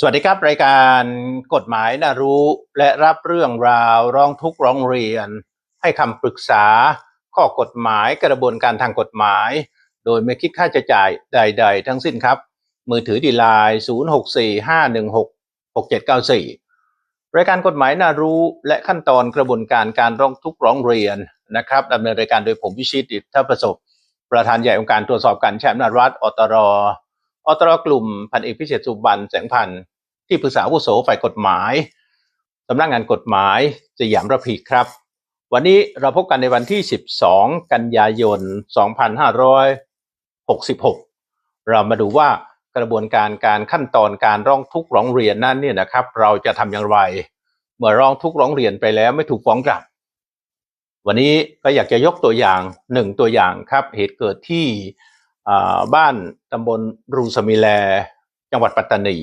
สวัสดีครับ รายการกฎหมายน่ารู้และรับเรื่องราวร้องทุกข์ร้องเรียน ให้คำปรึกษา ข้อกฎหมายกระบวนการทางกฎหมาย โดยไม่คิดค่าใช้จ่ายใด ๆ ทั้งสิ้นครับ มือถือดีไลน์0645166794 รายการกฎหมายน่ารู้และขั้นตอนกระบวนการการร้องทุกข์ร้องเรียนนะครับดำเนินรายการโดยผมวิชิตอิทธประสบ ประธานใหญ่องค์การตรวจสอบการใช้อำนารัฐอตร อตรกลุ่มพันเอกพิเศษสุบันแสงพันธ์ที่ปรึกษาอาวุโสฝ่ายกฎหมายสำนักงานกฎหมายสยามระพีครับ วันนี้เราพบกันในวันที่ 12 กันยายน 2566 เรามาดูว่ากระบวนการการขั้นตอนการร้องทุกข์ร้องเรียนนั้นเนี่ยนะครับ เราจะทำอย่างไร เมื่อร้องทุกข์ร้องเรียนไปแล้วไม่ถูกฟ้องกลับ วันนี้ก็อยากจะยกตัวอย่างหนึ่งตัวอย่างครับเหตุเกิดที่ บ้านตำบลรูสมิแล จังหวัดปัตตานี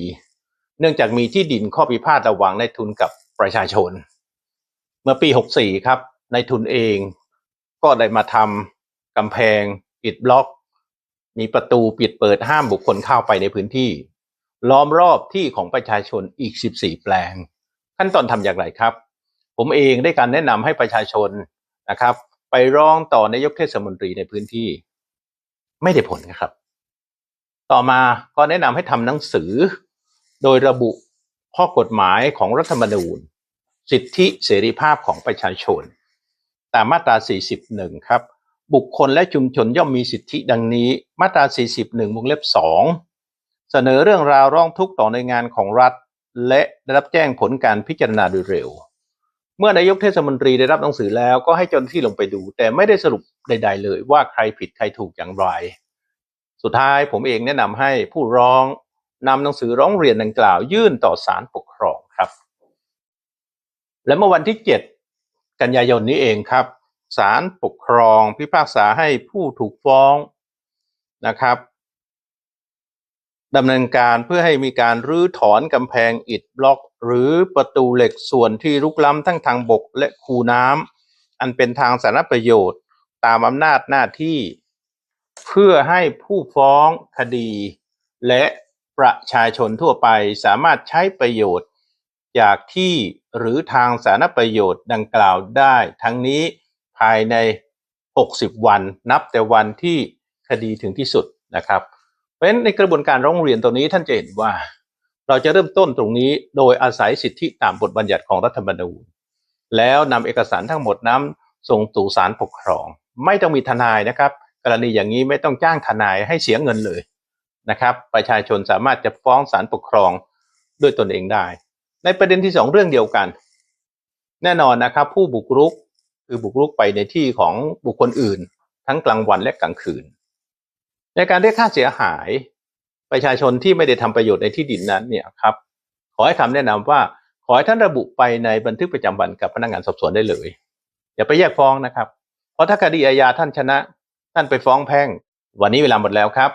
เนื่องจากมีที่ดินข้อพิพาทระหว่างนายทุนกับประชาชน เมื่อปี 64 ครับนายทุนเองก็ได้มาทำกำแพงปิดบล็อก มีประตูปิดเปิดห้ามบุคคลเข้าไปในพื้นที่ ล้อมรอบที่ของประชาชนอีก 14 แปลง ขั้นตอนทำอย่างไรครับ ผมเองได้การแนะนำให้ประชาชนนะครับ ไปร้องต่อนายกเทศมนตรีในพื้นที่ ไม่ได้ผลนะครับ ต่อมาก็แนะนำให้ทำหนังสือ โดยระบุข้อกฎหมายของรัฐธรรมนูญ สิทธิเสรีภาพของประชาชน ตามมาตรา 41 ครับ บุคคลและชุมชนย่อมมีสิทธิดังนี้มาตรา 41วงเล็บ 2 เสนอเรื่องราวร้องทุกข์ต่อในงานของรัฐ และได้รับแจ้งผลการพิจารณาโดยเร็ว เมื่อนายกเทศมนตรีได้รับหนังสือแล้วก็ให้เจ้าหน้าที่ลงไปดู แต่ไม่ได้สรุป ใด ๆ เลยว่าใครผิดใครถูกอย่างไร สุดท้ายผมเองแนะนำให้ผู้ร้องนำหนังสือร้องเรียนดังกล่าว ยื่นต่อศาลปกครองครับ และเมื่อวันที่ 7 กันยายนนี้เองครับศาลปกครองพิพากษาให้ผู้ถูกฟ้องนะครับดำเนินการเพื่อให้มีการรื้อถอนกำแพงอิฐบล็อก หรือประตูเหล็กส่วนที่รุกล้ำทั้งทางบกและคูน้ำอันเป็นทางสาธารณประโยชน์ ตามอำนาจหน้าที่เพื่อให้ผู้ฟ้องคดี และประชาชนทั่วไปสามารถใช้ประโยชน์ จากที่หรือทางสาธารณประโยชน์ดังกล่าวได้ ทั้งนี้ภายใน 60 วันนับแต่วันที่คดีถึงที่สุดนะครับ เพราะฉะนั้นในกระบวนการร้องเรียนตรงนี้ท่านจะเห็นว่า เราจะเริ่มต้นตรงนี้โดยอาศัยสิทธิตามบทบัญญัติของรัฐธรรมนูญ แล้วนำเอกสารทั้งหมดนั้นส่งตู่ศาลปกครอง ไม่ต้องมีทนายนะครับ กรณีอย่างนี้ไม่ต้องจ้างทนายให้เสียเงินเลยนะครับ ประชาชนสามารถจะฟ้องศาลปกครองด้วยตนเองได้ ในประเด็นที่สองเรื่องเดียวกัน แน่นอนนะครับ ผู้บุกรุกคือบุกรุกไปในที่ของบุคคลอื่น ทั้งกลางวันและกลางคืน ในการเรียกค่าเสียหายประชาชนที่ไม่ได้ทำประโยชน์ในที่ดินนั้นเนี่ยครับขอให้คำแนะนำว่าขอให้ท่านระบุไปในบันทึกประจำวันกับพนักงานสอบสวนได้เลย อย่าไปแยกฟ้องนะครับ เพราะถ้าคดีอาญาท่านชนะ ท่านไปฟ้องแพ่ง วันนี้เวลาหมดแล้วครับ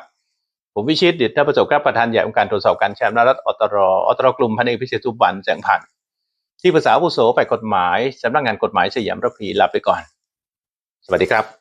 ผมวิชิตดิตประสบการประธานใหญ่องค์การตรวจสอบการแชมป์รัฐอตรอตรกลุ่มพันเอกพิเศษสุบันแสงพันธ์ที่ภาษาผู้โสไปกฎหมายสำนักงานกฎหมายสยามระพีลาไปก่อน สวัสดีครับ